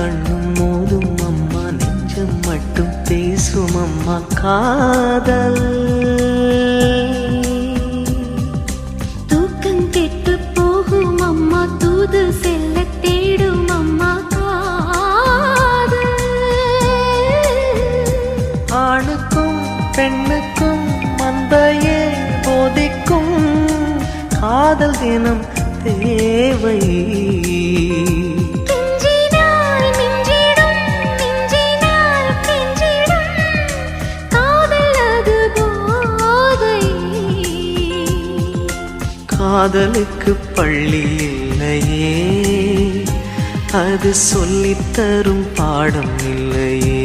கண்ணும் மோதும் அம்மா நெஞ்சம் மட்டும் பேசும் அம்மா காதல். தூக்கம் கெட்டு போகும் அம்மா தூது செல்ல தேடும் அம்மா காதல். ஆணுக்கும் பெண்ணுக்கும் மந்தையே போதிக்கும். காதல் தினம் தேவை. காதலுக்கு பள்ளி இல்லையே. அது சொல்லித்தரும் பாடம் இல்லையே.